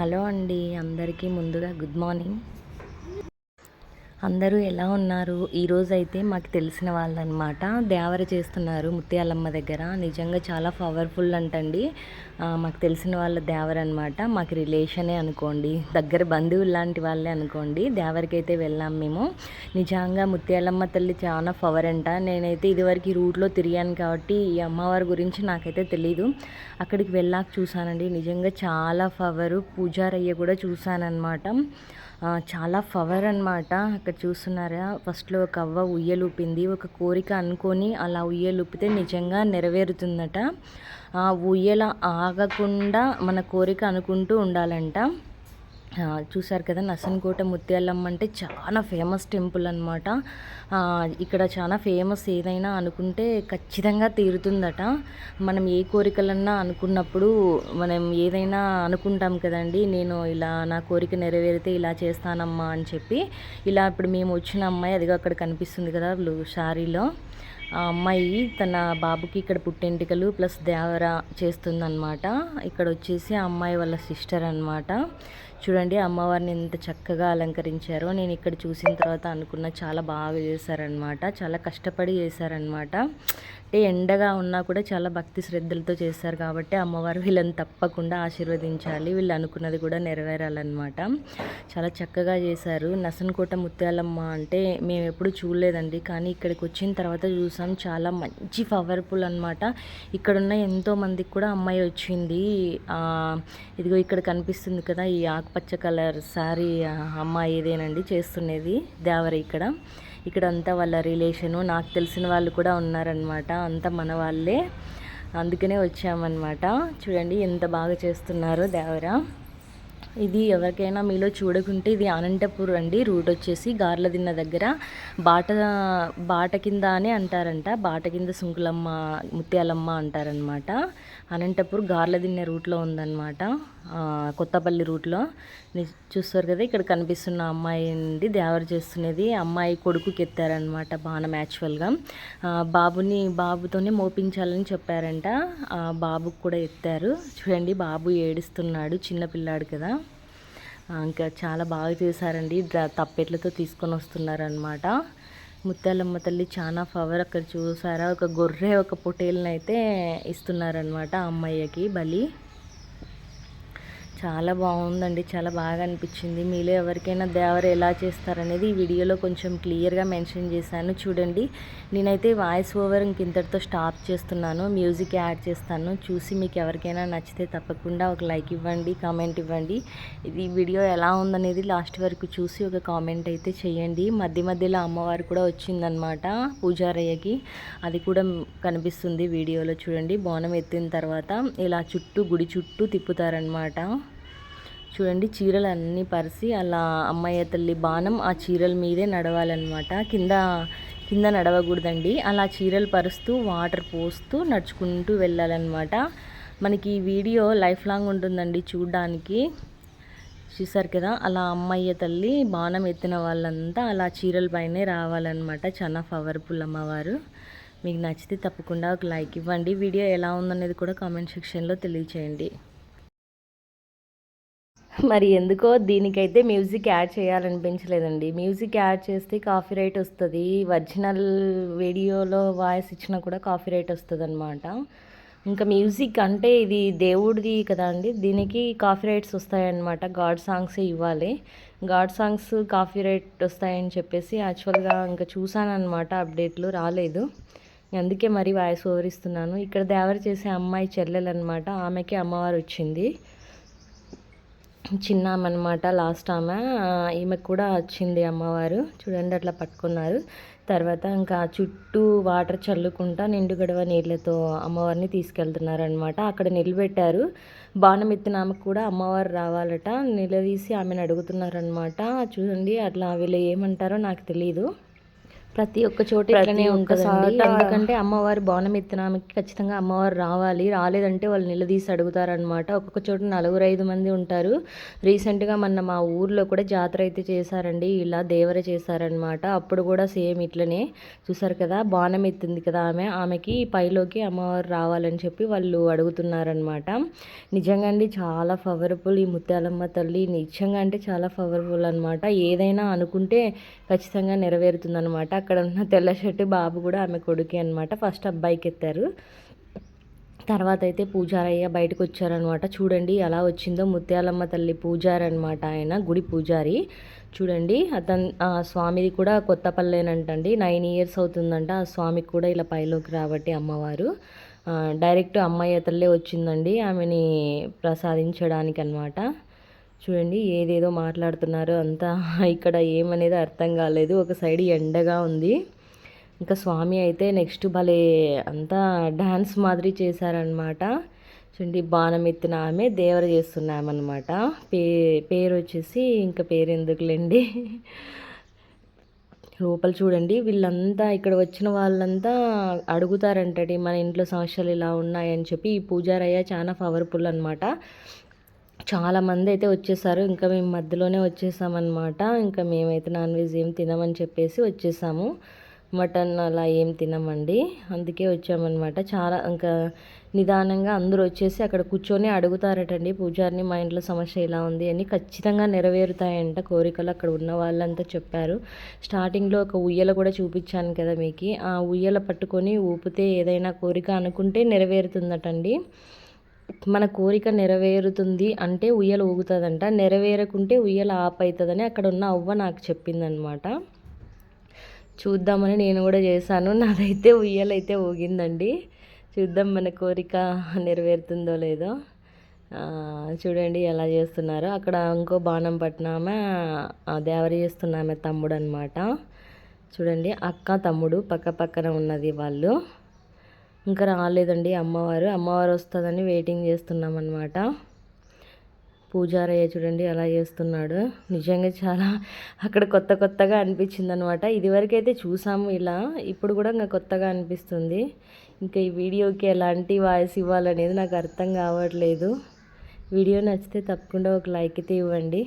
Hello అండి అందరికీ ముందుగా గుడ్ మార్నింగ్. అందరూ ఎలా ఉన్నారు? ఈరోజు అయితే మాకు తెలిసిన వాళ్ళనమాట. దేవర చేస్తున్నారు ముత్యాలమ్మ దగ్గర. నిజంగా చాలా పవర్ఫుల్ అంటండి. మాకు తెలిసిన వాళ్ళ దేవర అనమాట మాకు రిలేషనే అనుకోండి. దగ్గర బంధువులు లాంటి వాళ్ళే అనుకోండి. దేవరికి అయితే వెళ్ళాం మేము. నిజంగా ముత్యాలమ్మ తల్లి చాలా పవర్ అంట. నేనైతే ఇదివరకు ఈ రూట్లో తిరిగాను కాబట్టి ఈ అమ్మవారి గురించి నాకైతే తెలీదు. అక్కడికి వెళ్ళాక చూసానండి నిజంగా చాలా పవరు. పూజారయ్య కూడా చూశానన్నమాట. చాలా పవర్ అన్నమాట. అక్కడ ఇక్కడ చూస్తున్నారా? ఫస్ట్లో ఒక అవ్వ ఉయ్యలుపింది. ఒక కోరిక అనుకొని అలా ఉయ్యలు ఊపితే నిజంగా నెరవేరుతుందట. ఆ ఉయ్యల ఆగకుండా మన కోరిక అనుకుంటూ ఉండాలంట. చూశారు కదా నసన్కోట ముత్యాలమ్మ అంటే చాలా ఫేమస్ టెంపుల్ అనమాట ఇక్కడ చాలా ఫేమస్ ఏదైనా అనుకుంటే ఖచ్చితంగా తీరుతుందట. మనం ఏ కోరికలన్నా అనుకున్నప్పుడు మనం ఏదైనా అనుకుంటాం కదండి నేను ఇలా నా కోరిక నెరవేరితే ఇలా చేస్తానమ్మా అని చెప్పి. ఇలా ఇప్పుడు మేము వచ్చిన అమ్మాయి అదిగో అక్కడ కనిపిస్తుంది కదా శారీలో. ఆ అమ్మాయి తన బాబుకి ఇక్కడ పుట్టెంటికలు ప్లస్ దేవర చేస్తుందన్నమాట. ఇక్కడ వచ్చేసి ఆ అమ్మాయి వాళ్ళ సిస్టర్ అన్నమాట. చూడండి అమ్మవారిని ఎంత చక్కగా అలంకరించారో. నేను ఇక్కడ చూసిన తర్వాత అనుకున్న చాలా బాగా చేశారనమాట చాలా కష్టపడి చేశారనమాట అంటే ఎండగా ఉన్నా కూడా చాలా భక్తి శ్రద్ధలతో చేశారు కాబట్టి అమ్మవారు వీళ్ళని తప్పకుండా ఆశీర్వదించాలి. వీళ్ళు అనుకున్నది కూడా నెరవేరాలన్నమాట. చాలా చక్కగా చేశారు. నసన్కోట ముత్యాలమ్మ అంటే మేము ఎప్పుడు చూడలేదండి. కానీ ఇక్కడికి వచ్చిన తర్వాత చూసాం. చాలా మంచి పవర్ఫుల్ అనమాట ఇక్కడున్న ఎంతో మందికి కూడా అమ్మాయి వచ్చింది. ఇదిగో ఇక్కడ కనిపిస్తుంది కదా ఈ ఆకు ఆకుపచ్చ కలర్ శారీ అమ్మాయి ఇదేనండి చేస్తున్నది దేవర ఇక్కడ. ఇక్కడ అంతా వాళ్ళ రిలేషను నాకు తెలిసిన వాళ్ళు కూడా ఉన్నారనమాట అంతా మన వాళ్ళే. అందుకనే వచ్చామన్నమాట. చూడండి ఎంత బాగా చేస్తున్నారో దేవర. ఇది ఎవరికైనా మీలో చూడకుంటే ఇది అనంతపూర్ అండి. రూట్ వచ్చేసి గార్లదిన్న దగ్గర. బాట బాట కింద అని అంటారంట. బాట కింద సుంకులమ్మ ముత్యాలమ్మ అంటారనమాట అనంతపూర్ గార్లదిన్నె రూట్లో ఉందన్నమాట. కొత్తపల్లి రూట్లో. చూస్తారు కదా ఇక్కడ కనిపిస్తున్న అమ్మాయి అండి దేవర చేస్తున్నది. అమ్మాయి కొడుకుకి ఎత్తారనమాట బాణం యాక్చువల్గా. బాబుని బాబుతోనే మోపించాలని చెప్పారంట. బాబుకు కూడా ఎత్తారు. చూడండి బాబు ఏడుస్తున్నాడు చిన్నపిల్లాడు కదా. ఇంకా చాలా బాగా చేశారండి. తప్పెట్లతో తీసుకొని వస్తున్నారనమాట ముత్యాలమ్మ తల్లి చాలా పవర్ అక్కడ చూసారా? ఒక గొర్రె ఒక పొటేల్ని అయితే ఇస్తున్నారనమాట అమ్మయ్యకి అమ్మాయికి బలి. చాలా బాగుందండి. చాలా బాగా అనిపించింది. మీలో ఎవరికైనా దేవర ఎలా చేస్తారనేది ఈ వీడియోలో కొంచెం క్లియర్గా మెన్షన్ చేశాను. చూడండి. నేనైతే వాయిస్ ఓవర్ ఇంక ఇంతటితో స్టాప్ చేస్తున్నాను. మ్యూజిక్ యాడ్ చేస్తాను. చూసి మీకు ఎవరికైనా నచ్చితే తప్పకుండా ఒక లైక్ ఇవ్వండి కామెంట్ ఇవ్వండి. ఇది వీడియో ఎలా ఉందనేది లాస్ట్ వరకు చూసి ఒక కామెంట్ అయితే చేయండి. మధ్య మధ్యలో అమ్మవారు కూడా వచ్చిందనమాట పూజారయ్యకి. అది కూడా కనిపిస్తుంది వీడియోలో. చూడండి. బోనం ఎత్తిన తర్వాత ఇలా చుట్టూ గుడి చుట్టూ తిప్పుతారనమాట చూడండి చీరలు అన్నీ పరిసి అలా అమ్మాయి తల్లి బాణం ఆ చీరల మీదే నడవాలన్నమాట. కింద కింద నడవకూడదండి. అలా చీరలు పరుస్తూ వాటర్ పోస్తూ నడుచుకుంటూ వెళ్ళాలన్నమాట. మనకి ఈ వీడియో లైఫ్ లాంగ్ ఉంటుందండి చూడడానికి. చూసారు కదా అలా అమ్మయ్య తల్లి బాణం ఎత్తిన వాళ్ళంతా అలా చీరల పైనే రావాలన్నమాట. చాలా పవర్ఫుల్ అమ్మవారు. మీకు నచ్చితే తప్పకుండా ఒక లైక్ ఇవ్వండి. వీడియో ఎలా ఉందనేది కూడా కామెంట్ సెక్షన్లో తెలియచేయండి. మరి ఎందుకో దీనికైతే మ్యూజిక్ యాడ్ చేయాలనిపించలేదండి. మ్యూజిక్ యాడ్ చేస్తే కాఫీ రైట్ వస్తుంది. ఒరిజినల్ వీడియోలో వాయిస్ ఇచ్చినా కూడా కాఫీ రైట్ వస్తుంది అనమాట ఇంకా మ్యూజిక్ అంటే ఇది దేవుడిది కదా అండి. దీనికి కాఫీ రైట్స్ వస్తాయన్నమాట. గాడ్ సాంగ్సే ఇవ్వాలి. గాడ్ సాంగ్స్ కాఫీ రైట్ వస్తాయని చెప్పేసి యాక్చువల్గా ఇంకా చూశానమాట అప్డేట్లు రాలేదు. అందుకే మరి వాయిస్ ఓవర్ ఇస్తున్నాను. ఇక్కడ దేవర చేసే అమ్మాయి చెల్లెలు అనమాట ఆమెకి అమ్మవారు వచ్చింది చిన్న ఆమె అనమాట లాస్ట్ ఆమె. ఈమెకు కూడా వచ్చింది అమ్మవారు. చూడండి అట్లా పట్టుకున్నారు. తర్వాత ఇంకా చుట్టూ వాటర్ చల్లుకుంటా నిండు గడవ నీళ్ళతో అమ్మవారిని తీసుకెళ్తున్నారనమాట అక్కడ నిలబెట్టారు. బాణం ఎత్తిన ఆమెకు కూడా అమ్మవారు రావాలట. నిలదీసి ఆమెను అడుగుతున్నారనమాట చూడండి అట్లా వీళ్ళు ఏమంటారో నాకు తెలియదు ప్రతి ఒక్క చోట ఇట్లనే ఉంటుందండి. ఎందుకంటే అమ్మవారి బోనం ఎత్తిన ఆమెకి ఖచ్చితంగా అమ్మవారు రావాలి. రాలేదంటే వాళ్ళు నిలదీసి అడుగుతారనమాట ఒక్కొక్క చోట నలుగురు ఐదు మంది ఉంటారు. రీసెంట్గా మొన్న మా ఊర్లో కూడా జాతర అయితే చేశారండి. ఇలా దేవర చేశారనమాట అప్పుడు కూడా సేమ్ ఇట్లనే చూసారు కదా బాణం ఎత్తింది కదా ఆమె. ఆమెకి పైలోకి అమ్మవారు రావాలని చెప్పి వాళ్ళు అడుగుతున్నారనమాట నిజంగా అండి చాలా పవర్ఫుల్ ఈ ముత్యాలమ్మ తల్లి. నిజంగా అంటే చాలా పవర్ఫుల్ అనమాట ఏదైనా అనుకుంటే ఖచ్చితంగా నెరవేరుతుందనమాట అక్కడ ఉన్న తెల్ల షర్టు బాబు కూడా ఆమె కొడుకే అనమాట ఫస్ట్ అబ్బాయికి ఎత్తారు తర్వాత అయితే పూజారయ్య బయటకు వచ్చారనమాట చూడండి ఎలా వచ్చిందో ముత్యాలమ్మ తల్లి పూజారి అనమాట ఆయన గుడి పూజారి. చూడండి అతను ఆ స్వామిది కూడా కొత్తపల్లేనంటండి. నైన్ ఇయర్స్ అవుతుందంట ఆ స్వామికి కూడా ఇలా పైలోకి రాబట్టి అమ్మవారు. డైరెక్ట్ అమ్మాయి అతల్లే వచ్చిందండి ఆమెని ప్రసాదించడానికి అనమాట చూడండి ఏదేదో మాట్లాడుతున్నారు. అంతా ఇక్కడ ఏమనేది అర్థం కాలేదు. ఒక సైడ్ ఎండగా ఉంది. ఇంకా స్వామి అయితే నెక్స్ట్ భలే అంతా డ్యాన్స్ మాదిరి చేశారనమాట చూడండి బాణం ఎత్తిన ఆమె దేవర చేస్తున్నామన్నమాట పే పేరు వచ్చేసి ఇంకా పేరు ఎందుకులేండి? లోపల చూడండి వీళ్ళంతా ఇక్కడ వచ్చిన వాళ్ళంతా అడుగుతారంటండి మన ఇంట్లో సమస్యలు ఇలా ఉన్నాయని చెప్పి ఈ పూజారయ్య చాలా పవర్ఫుల్ అనమాట చాలామంది అయితే వచ్చేసారు. ఇంకా మేము మధ్యలోనే వచ్చేసామన్నమాట. ఇంకా మేమైతే నాన్ వెజ్ ఏం తినమని చెప్పేసి వచ్చేసాము. మటన్ అలా ఏం తినమండి. అందుకే వచ్చామన్నమాట. చాలా ఇంకా నిదానంగా అందరూ వచ్చేసి అక్కడ కూర్చొని అడుగుతారటండి పూజారిని మా ఇంట్లో సమస్య ఇలా ఉంది అని ఖచ్చితంగా నెరవేరుతాయంట కోరికలు అక్కడ ఉన్న వాళ్ళంతా చెప్పారు. స్టార్టింగ్లో ఒక ఉయ్యల కూడా చూపించాను కదా మీకు. ఆ ఉయ్యల పట్టుకొని ఊపితే ఏదైనా కోరిక అనుకుంటే నెరవేరుతుందటండి. మన కోరిక నెరవేరుతుంది అంటే ఉయ్యలు ఊగుతుందంట. నెరవేరకుంటే ఉయ్యల ఆప్ అవుతుందని అక్కడ ఉన్న అవ్వ నాకు చెప్పిందనమాట. చూద్దామని నేను కూడా చేశాను. నాదైతే ఉయ్యలైతే ఊగిందండి. చూద్దాం మన కోరిక నెరవేరుతుందో లేదో. చూడండి ఎలా చేస్తున్నారు. అక్కడ ఇంకో బాణం పట్టినామె దేవరి చేస్తున్నామె తమ్ముడు అనమాట చూడండి అక్క తమ్ముడు పక్క పక్కన ఉన్నది వాళ్ళు. ఇంకా రాలేదండి అమ్మవారు. అమ్మవారు వస్తుందని వెయిటింగ్ చేస్తున్నాం అనమాట పూజారయ్య చూడండి అలా చేస్తున్నాడు. నిజంగా చాలా అక్కడ కొత్త కొత్తగా అనిపించింది అనమాట ఇదివరకైతే చూసాము ఇలా ఇప్పుడు కూడా ఇంకా కొత్తగా అనిపిస్తుంది. ఇంకా ఈ వీడియోకి ఎలాంటి వాయిస్ ఇవ్వాలనేది నాకు అర్థం కావట్లేదు. వీడియో నచ్చితే తప్పకుండా ఒక లైక్ అయితే ఇవ్వండి.